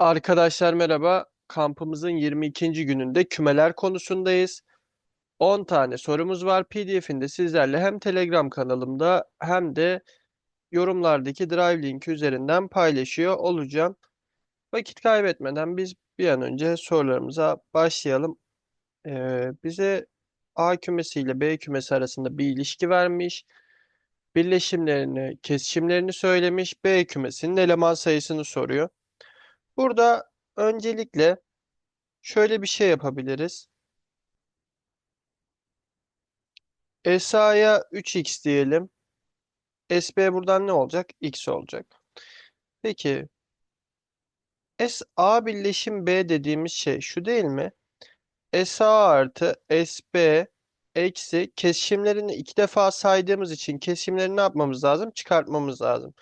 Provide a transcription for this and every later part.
Arkadaşlar merhaba. Kampımızın 22. gününde kümeler konusundayız. 10 tane sorumuz var. PDF'inde sizlerle hem Telegram kanalımda hem de yorumlardaki Drive linki üzerinden paylaşıyor olacağım. Vakit kaybetmeden biz bir an önce sorularımıza başlayalım. Ee, bize A kümesi ile B kümesi arasında bir ilişki vermiş. Birleşimlerini, kesişimlerini söylemiş. B kümesinin eleman sayısını soruyor. Burada öncelikle şöyle bir şey yapabiliriz. SA'ya 3x diyelim. SB buradan ne olacak? X olacak. Peki SA birleşim B dediğimiz şey şu değil mi? SA artı SB eksi kesişimlerini iki defa saydığımız için kesişimlerini ne yapmamız lazım? Çıkartmamız lazım.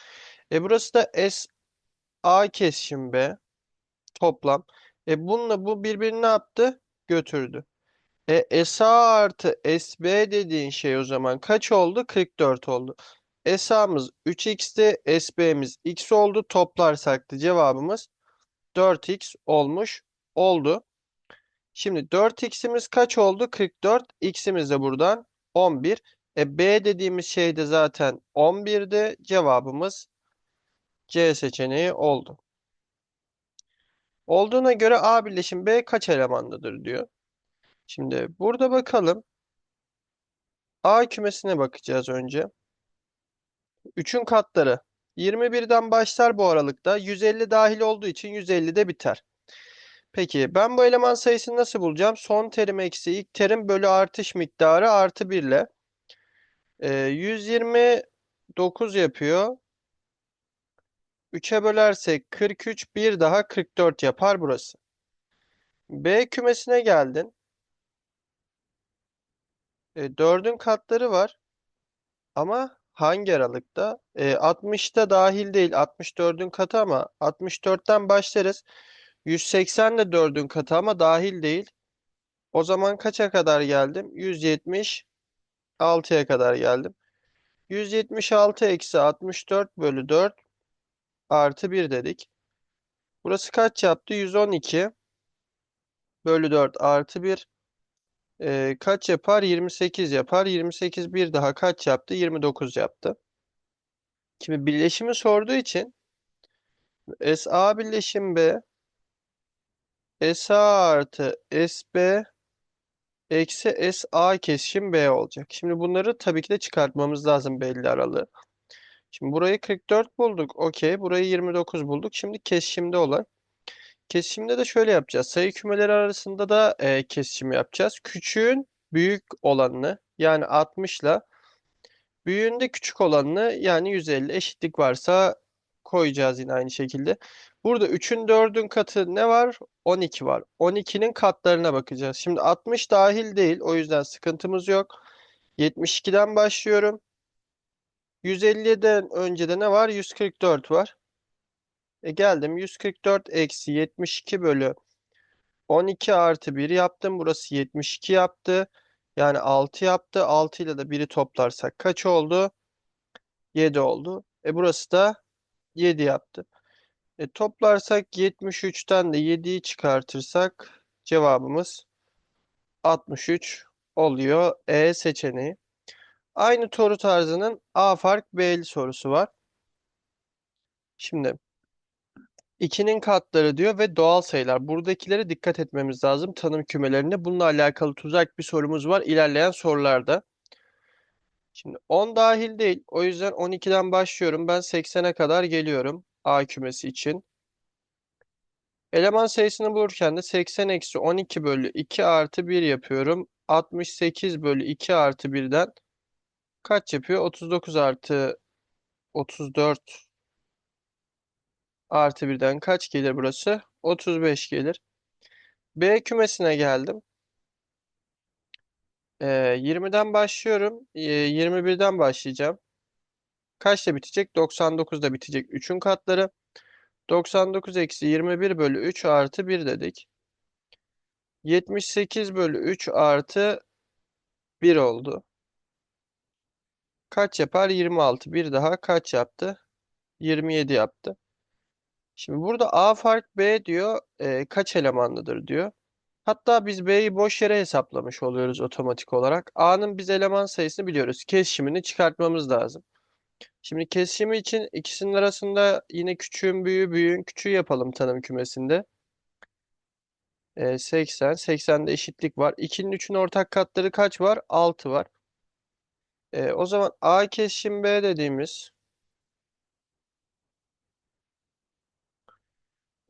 E burası da SA kesişim B toplam. E bununla bu birbirini ne yaptı? Götürdü. E SA artı SB dediğin şey o zaman kaç oldu? 44 oldu. SA'mız 3x'ti. SB'miz x oldu. Toplarsak da cevabımız 4x olmuş oldu. Şimdi 4x'imiz kaç oldu? 44. X'imiz de buradan 11. E B dediğimiz şey de zaten 11'di. Cevabımız C seçeneği oldu. Olduğuna göre A birleşim B kaç elemanlıdır diyor. Şimdi burada bakalım. A kümesine bakacağız önce. 3'ün katları. 21'den başlar bu aralıkta. 150 dahil olduğu için 150'de biter. Peki ben bu eleman sayısını nasıl bulacağım? Son terim eksi ilk terim bölü artış miktarı artı 1 ile. Ee, 129 yapıyor. 3'e bölersek 43 bir daha 44 yapar burası. B kümesine geldin. E, 4'ün katları var. Ama hangi aralıkta? E, 60'ta dahil değil. 64'ün katı ama 64'ten başlarız. 180 de 4'ün katı ama dahil değil. O zaman kaça kadar geldim? 176'ya kadar geldim. 176 eksi 64 bölü 4 artı 1 dedik. Burası kaç yaptı? 112 bölü 4 artı 1 Ee, kaç yapar? 28 yapar. 28 bir daha kaç yaptı? 29 yaptı. Şimdi birleşimi sorduğu için SA birleşim B SA artı SB eksi SA kesişim B olacak. Şimdi bunları tabii ki de çıkartmamız lazım belli aralığı. Şimdi burayı 44 bulduk. Okey. Burayı 29 bulduk. Şimdi kesişimde olan. Kesişimde de şöyle yapacağız. Sayı kümeleri arasında da e, kesişim yapacağız. Küçüğün büyük olanını yani 60 ile büyüğün de küçük olanını yani 150 eşitlik varsa koyacağız yine aynı şekilde. Burada 3'ün 4'ün katı ne var? 12 var. 12'nin katlarına bakacağız. Şimdi 60 dahil değil. O yüzden sıkıntımız yok. 72'den başlıyorum. 150'den önce de ne var? 144 var. E geldim 144 eksi 72 bölü 12 artı 1 yaptım. Burası 72 yaptı. Yani 6 yaptı. 6 ile de 1'i toplarsak kaç oldu? 7 oldu. E burası da 7 yaptı. E toplarsak 73'ten de 7'yi çıkartırsak cevabımız 63 oluyor. E seçeneği. Aynı soru tarzının A fark B'li sorusu var. Şimdi 2'nin katları diyor ve doğal sayılar. Buradakilere dikkat etmemiz lazım tanım kümelerinde. Bununla alakalı tuzak bir sorumuz var ilerleyen sorularda. Şimdi 10 dahil değil. O yüzden 12'den başlıyorum. Ben 80'e kadar geliyorum A kümesi için. Eleman sayısını bulurken de 80 eksi 12 bölü 2 artı 1 yapıyorum. 68 bölü 2 artı 1'den kaç yapıyor? 39 artı 34 artı 1'den kaç gelir burası? 35 gelir. B kümesine geldim. Ee, 20'den başlıyorum. Ee, 21'den başlayacağım. Kaçta bitecek? 99'da bitecek. 3'ün katları. 99 eksi 21 bölü 3 artı 1 dedik. 78 bölü 3 artı 1 oldu. Kaç yapar? 26. Bir daha kaç yaptı? 27 yaptı. Şimdi burada A fark B diyor. e, kaç elemanlıdır diyor. Hatta biz B'yi boş yere hesaplamış oluyoruz otomatik olarak. A'nın biz eleman sayısını biliyoruz. Kesişimini çıkartmamız lazım. Şimdi kesişimi için ikisinin arasında yine küçüğün büyüğü büyüğün küçüğü yapalım tanım kümesinde. E, 80. 80'de eşitlik var. 2'nin 3'ün ortak katları kaç var? 6 var. E, o zaman A kesişim B dediğimiz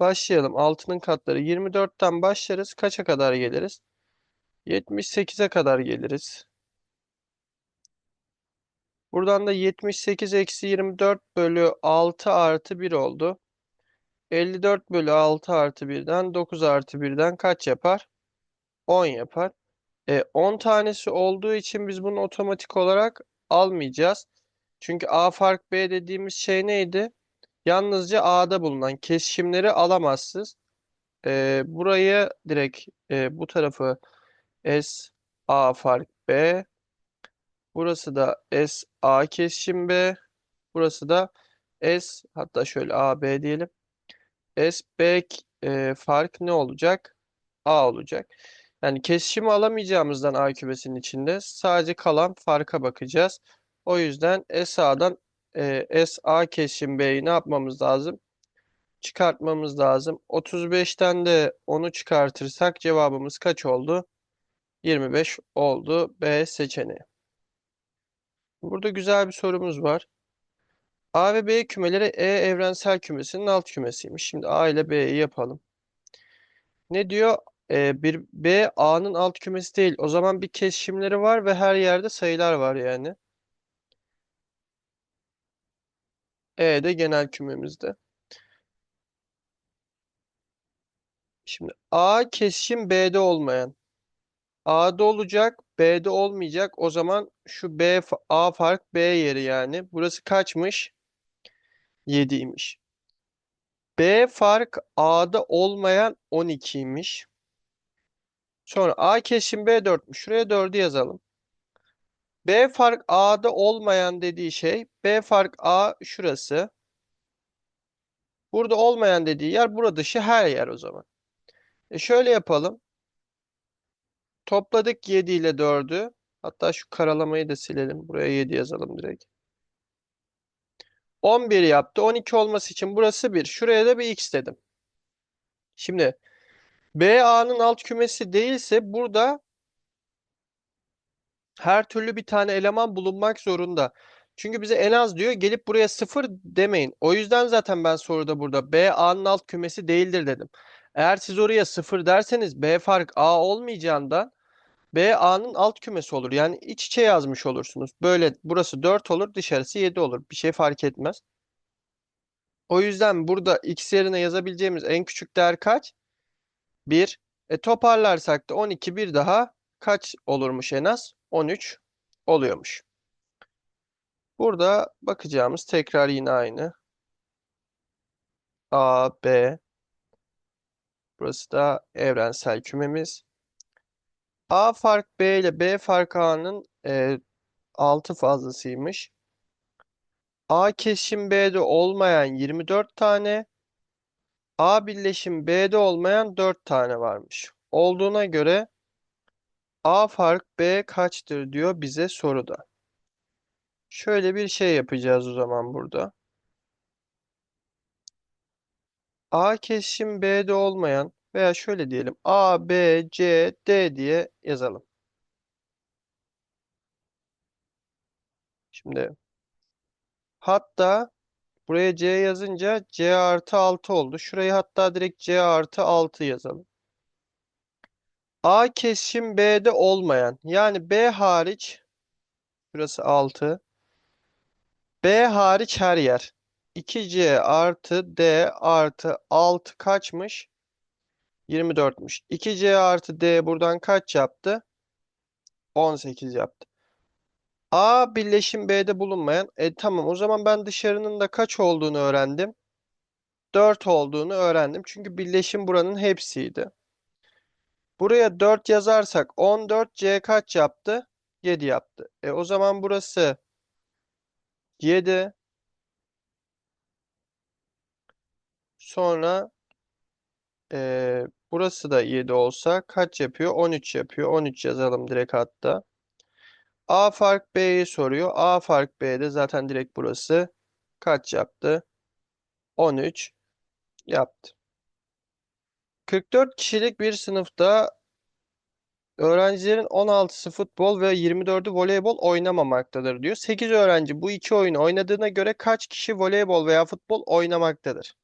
başlayalım. 6'nın katları 24'ten başlarız. Kaça kadar geliriz? 78'e kadar geliriz. Buradan da 78 eksi 24 bölü 6 artı 1 oldu. 54 bölü 6 artı 1'den 9 artı 1'den kaç yapar? 10 yapar. E, 10 tanesi olduğu için biz bunu otomatik olarak almayacağız. Çünkü A fark B dediğimiz şey neydi? Yalnızca A'da bulunan kesişimleri alamazsınız. E, burayı direkt e, bu tarafı S A fark B. Burası da S A kesişim B. Burası da S hatta şöyle A B diyelim. S B e, fark ne olacak? A olacak. Yani kesişimi alamayacağımızdan A kümesinin içinde sadece kalan farka bakacağız. O yüzden SA'dan e, SA kesişim B'yi ne yapmamız lazım? Çıkartmamız lazım. 35'ten de 10'u çıkartırsak cevabımız kaç oldu? 25 oldu B seçeneği. Burada güzel bir sorumuz var. A ve B kümeleri E evrensel kümesinin alt kümesiymiş. Şimdi A ile B'yi yapalım. Ne diyor? Ee, bir B A'nın alt kümesi değil. O zaman bir kesişimleri var ve her yerde sayılar var yani. E de genel kümemizde. Şimdi A kesişim B'de olmayan. A'da olacak, B'de olmayacak. O zaman şu B A fark B yeri yani. Burası kaçmış? 7'ymiş. B fark A'da olmayan 12'ymiş. Sonra A kesişim B 4'müş. Şuraya 4'ü yazalım. B fark A'da olmayan dediği şey B fark A şurası. Burada olmayan dediği yer burada dışı her yer o zaman. E şöyle yapalım. Topladık 7 ile 4'ü. Hatta şu karalamayı da silelim. Buraya 7 yazalım direkt. 11 yaptı. 12 olması için burası 1. Şuraya da bir x dedim. Şimdi B A'nın alt kümesi değilse burada her türlü bir tane eleman bulunmak zorunda. Çünkü bize en az diyor gelip buraya 0 demeyin. O yüzden zaten ben soruda burada B A'nın alt kümesi değildir dedim. Eğer siz oraya 0 derseniz B fark A olmayacağından B A'nın alt kümesi olur. Yani iç içe yazmış olursunuz. Böyle burası 4 olur dışarısı 7 olur. Bir şey fark etmez. O yüzden burada x yerine yazabileceğimiz en küçük değer kaç? 1. E toparlarsak da 12 bir daha kaç olurmuş en az? 13 oluyormuş. Burada bakacağımız tekrar yine aynı. A, B. Burası da evrensel kümemiz. A fark B ile B fark A'nın e, 6 fazlasıymış. A kesişim B'de olmayan 24 tane. A birleşim B'de olmayan 4 tane varmış. Olduğuna göre A fark B kaçtır diyor bize soruda. Şöyle bir şey yapacağız o zaman burada. A kesişim B'de olmayan veya şöyle diyelim A, B, C, D diye yazalım. Şimdi hatta buraya C yazınca C artı 6 oldu. Şurayı hatta direkt C artı 6 yazalım. A kesişim B'de olmayan yani B hariç burası 6 B hariç her yer 2C artı D artı 6 kaçmış? 24'müş. 2C artı D buradan kaç yaptı? 18 yaptı. A birleşim B'de bulunmayan. E tamam o zaman ben dışarının da kaç olduğunu öğrendim. 4 olduğunu öğrendim. Çünkü birleşim buranın hepsiydi. Buraya 4 yazarsak 14 C kaç yaptı? 7 yaptı. E o zaman burası 7 Sonra eee, burası da 7 olsa kaç yapıyor? 13 yapıyor. 13 yazalım direkt hatta. A fark B'yi soruyor. A fark B'de zaten direkt burası. Kaç yaptı? 13 yaptı. 44 kişilik bir sınıfta öğrencilerin 16'sı futbol ve 24'ü voleybol oynamamaktadır diyor. 8 öğrenci bu iki oyunu oynadığına göre kaç kişi voleybol veya futbol oynamaktadır?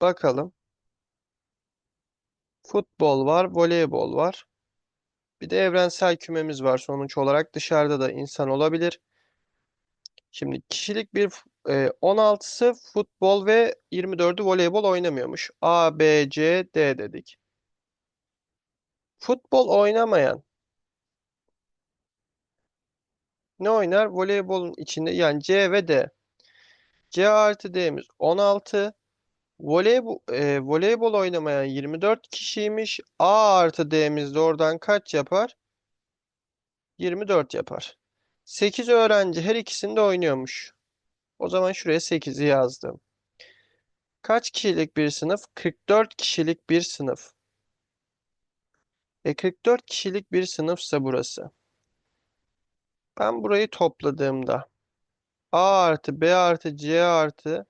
Bakalım. Futbol var, voleybol var. Bir de evrensel kümemiz var sonuç olarak. Dışarıda da insan olabilir. Şimdi kişilik bir e, 16'sı futbol ve 24'ü voleybol oynamıyormuş. A, B, C, D dedik. Futbol oynamayan ne oynar? Voleybolun içinde yani C ve D. C artı D'miz 16. Voleybol, e, voleybol oynamayan 24 kişiymiş. A artı D'miz de oradan kaç yapar? 24 yapar. 8 öğrenci her ikisinde oynuyormuş. O zaman şuraya 8'i yazdım. Kaç kişilik bir sınıf? 44 kişilik bir sınıf. E 44 kişilik bir sınıfsa burası. Ben burayı topladığımda A artı B artı C artı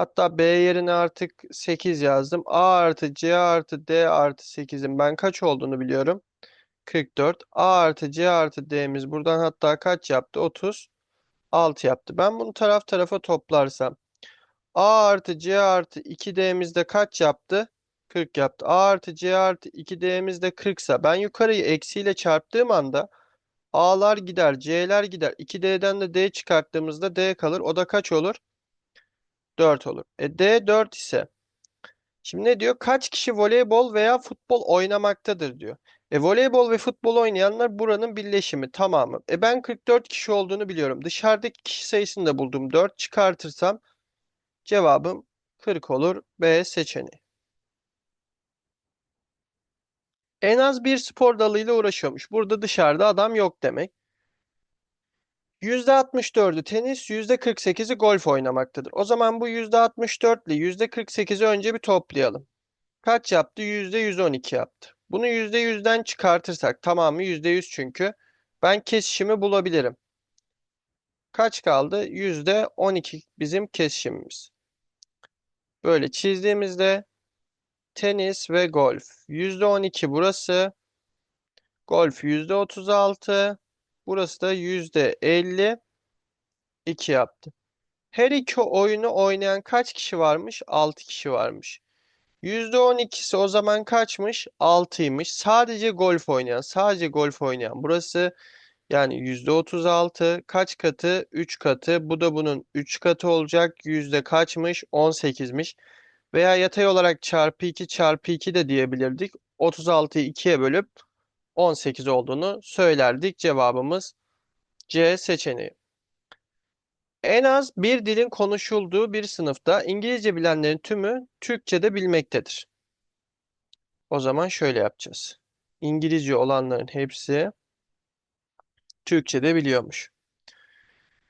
hatta B yerine artık 8 yazdım. A artı C artı D artı 8'in ben kaç olduğunu biliyorum. 44. A artı C artı D'miz buradan hatta kaç yaptı? 36 yaptı. Ben bunu taraf tarafa toplarsam A artı C artı 2D'miz de kaç yaptı? 40 yaptı. A artı C artı 2D'miz de 40 ise ben yukarıyı eksiyle çarptığım anda A'lar gider, C'ler gider. 2D'den de D çıkarttığımızda D kalır. O da kaç olur? 4 olur. E D 4 ise şimdi ne diyor? Kaç kişi voleybol veya futbol oynamaktadır diyor. E voleybol ve futbol oynayanlar buranın birleşimi tamamı. E ben 44 kişi olduğunu biliyorum. Dışarıdaki kişi sayısını da buldum. 4 çıkartırsam cevabım 40 olur. B seçeneği. En az bir spor dalıyla uğraşıyormuş. Burada dışarıda adam yok demek. %64'ü tenis, %48'i golf oynamaktadır. O zaman bu %64 ile %48'i önce bir toplayalım. Kaç yaptı? %112 yaptı. Bunu %100'den çıkartırsak tamamı %100 çünkü ben kesişimi bulabilirim. Kaç kaldı? %12 bizim kesişimimiz. Böyle çizdiğimizde tenis ve golf. %12 burası. Golf %36. Burası da %52 yaptı. Her iki oyunu oynayan kaç kişi varmış? 6 kişi varmış. %12'si o zaman kaçmış? 6'ymış. Sadece golf oynayan, sadece golf oynayan. Burası yani %36 kaç katı? 3 katı. Bu da bunun 3 katı olacak. Yüzde kaçmış? 18'miş. Veya yatay olarak çarpı 2 çarpı 2 de diyebilirdik. 36'yı 2'ye bölüp 18 olduğunu söylerdik. Cevabımız C seçeneği. En az bir dilin konuşulduğu bir sınıfta İngilizce bilenlerin tümü Türkçe de bilmektedir. O zaman şöyle yapacağız. İngilizce olanların hepsi Türkçe de biliyormuş.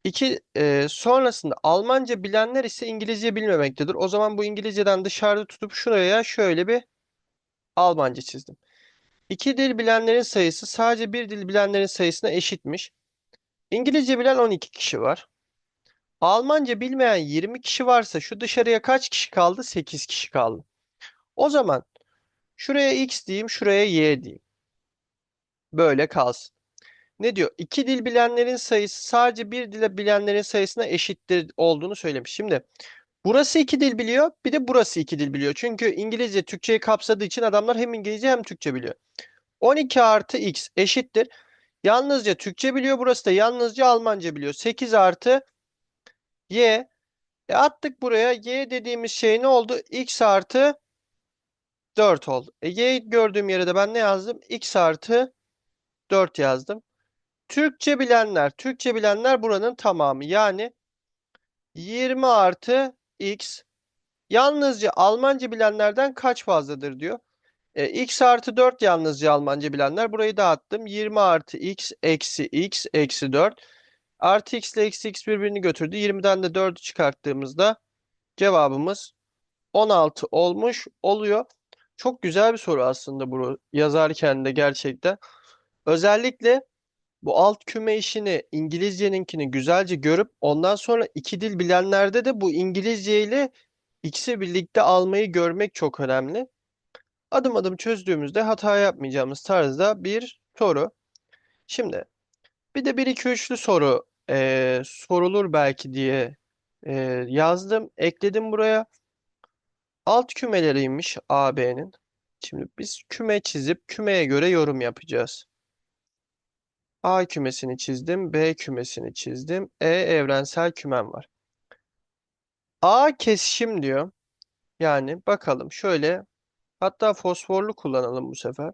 İki, e, sonrasında Almanca bilenler ise İngilizce bilmemektedir. O zaman bu İngilizceden dışarıda tutup şuraya şöyle bir Almanca çizdim. İki dil bilenlerin sayısı sadece bir dil bilenlerin sayısına eşitmiş. İngilizce bilen 12 kişi var. Almanca bilmeyen 20 kişi varsa şu dışarıya kaç kişi kaldı? 8 kişi kaldı. O zaman şuraya x diyeyim, şuraya y diyeyim. Böyle kalsın. Ne diyor? İki dil bilenlerin sayısı sadece bir dil bilenlerin sayısına eşittir olduğunu söylemiş. Şimdi burası iki dil biliyor, bir de burası iki dil biliyor. Çünkü İngilizce Türkçeyi kapsadığı için adamlar hem İngilizce hem Türkçe biliyor. 12 artı x eşittir. Yalnızca Türkçe biliyor. Burası da yalnızca Almanca biliyor. 8 artı y. E attık buraya. Y dediğimiz şey ne oldu? x artı 4 oldu. E y gördüğüm yere de ben ne yazdım? x artı 4 yazdım. Türkçe bilenler. Türkçe bilenler buranın tamamı. Yani 20 artı x. Yalnızca Almanca bilenlerden kaç fazladır diyor. E, x artı 4 yalnızca Almanca bilenler. Burayı dağıttım. 20 artı x eksi x eksi 4. Artı x ile eksi x birbirini götürdü. 20'den de 4'ü çıkarttığımızda cevabımız 16 olmuş oluyor. Çok güzel bir soru aslında bu yazarken de gerçekten. Özellikle bu alt küme işini İngilizceninkini güzelce görüp ondan sonra iki dil bilenlerde de bu İngilizce ile ikisi birlikte almayı görmek çok önemli. Adım adım çözdüğümüzde hata yapmayacağımız tarzda bir soru. Şimdi bir de 1-2-3'lü soru eee, sorulur belki diye eee, yazdım. Ekledim buraya. Alt kümeleriymiş AB'nin. Şimdi biz küme çizip kümeye göre yorum yapacağız. A kümesini çizdim. B kümesini çizdim. E evrensel kümem var. A kesişim diyor. Yani bakalım şöyle hatta fosforlu kullanalım bu sefer.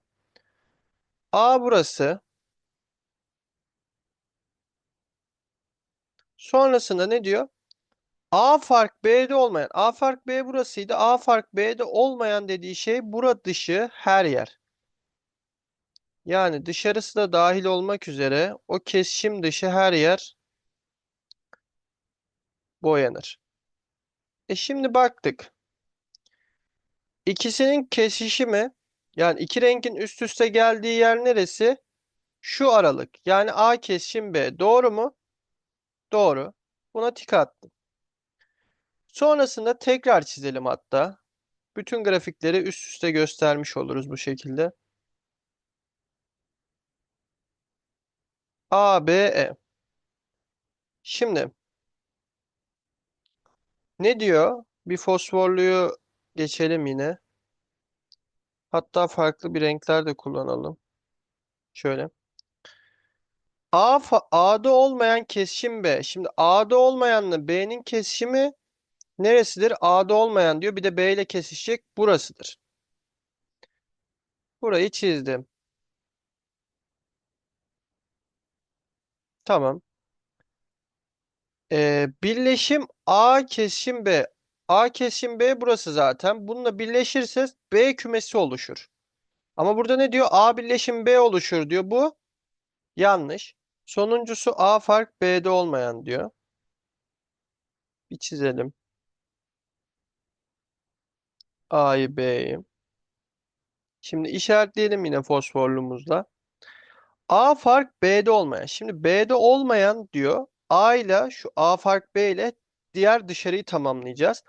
A burası. Sonrasında ne diyor? A fark B'de olmayan. A fark B burasıydı. A fark B'de olmayan dediği şey bura dışı her yer. Yani dışarısı da dahil olmak üzere o kesişim dışı her yer boyanır. E şimdi baktık. İkisinin kesişimi yani iki rengin üst üste geldiği yer neresi? Şu aralık. Yani A kesişim B. Doğru mu? Doğru. Buna tik attım. Sonrasında tekrar çizelim hatta. Bütün grafikleri üst üste göstermiş oluruz bu şekilde. A, B, E. Şimdi ne diyor? Bir fosforluyu geçelim yine. Hatta farklı bir renkler de kullanalım. Şöyle. A, A'da olmayan kesişim B. Şimdi A'da olmayanla B'nin kesişimi neresidir? A'da olmayan diyor. Bir de B ile kesişecek. Burasıdır. Burayı çizdim. Tamam. Ee, birleşim A kesişim B. A kesişim B burası zaten. Bununla birleşirse B kümesi oluşur. Ama burada ne diyor? A birleşim B oluşur diyor. Bu yanlış. Sonuncusu A fark B'de olmayan diyor. Bir çizelim. A'yı B'yi. Şimdi işaretleyelim yine fosforluğumuzla. A fark B'de olmayan. Şimdi B'de olmayan diyor. A ile şu A fark B ile diğer dışarıyı tamamlayacağız.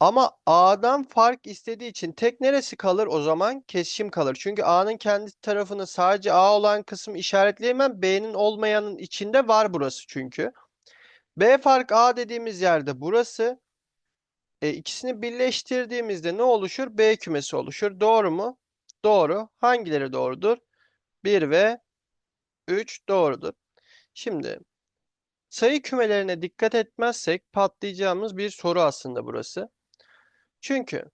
Ama A'dan fark istediği için tek neresi kalır o zaman? Kesişim kalır. Çünkü A'nın kendi tarafını sadece A olan kısmı işaretleyemem. B'nin olmayanın içinde var burası çünkü. B fark A dediğimiz yerde burası. E, ikisini birleştirdiğimizde ne oluşur? B kümesi oluşur. Doğru mu? Doğru. Hangileri doğrudur? 1 ve 3 doğrudur. Şimdi sayı kümelerine dikkat etmezsek patlayacağımız bir soru aslında burası. Çünkü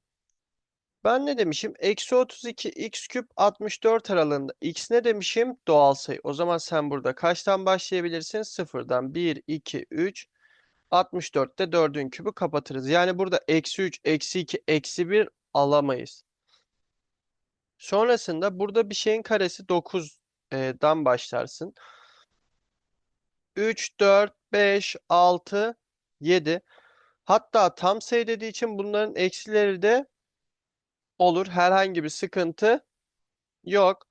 ben ne demişim? Eksi 32 x küp 64 aralığında. X ne demişim? Doğal sayı. O zaman sen burada kaçtan başlayabilirsin? Sıfırdan 1, 2, 3, 64'te 4'ün kübü kapatırız. Yani burada eksi 3, eksi 2, eksi 1 alamayız. Sonrasında burada bir şeyin karesi 9'dan başlarsın. 3, 4, 5, 6, 7. Hatta tam sayı dediği için bunların eksileri de olur. Herhangi bir sıkıntı yok.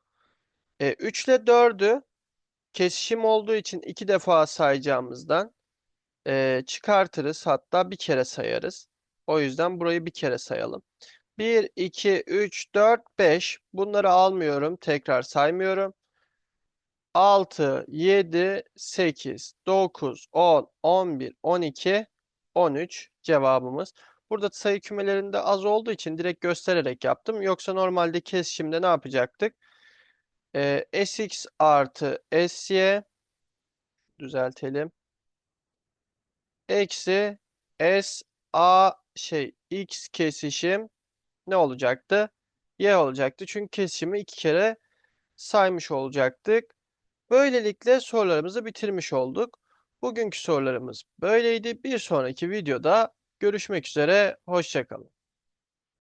E, 3 ile 4'ü kesişim olduğu için iki defa sayacağımızdan e, çıkartırız. Hatta bir kere sayarız. O yüzden burayı bir kere sayalım. 1, 2, 3, 4, 5. Bunları almıyorum. Tekrar saymıyorum. 6, 7, 8, 9, 10, 11, 12, 13 cevabımız. Burada sayı kümelerinde az olduğu için direkt göstererek yaptım. Yoksa normalde kesişimde ne yapacaktık? Ee, Sx artı Sy düzeltelim. Eksi S A şey X kesişim ne olacaktı? Y olacaktı. Çünkü kesişimi iki kere saymış olacaktık. Böylelikle sorularımızı bitirmiş olduk. Bugünkü sorularımız böyleydi. Bir sonraki videoda görüşmek üzere. Hoşçakalın.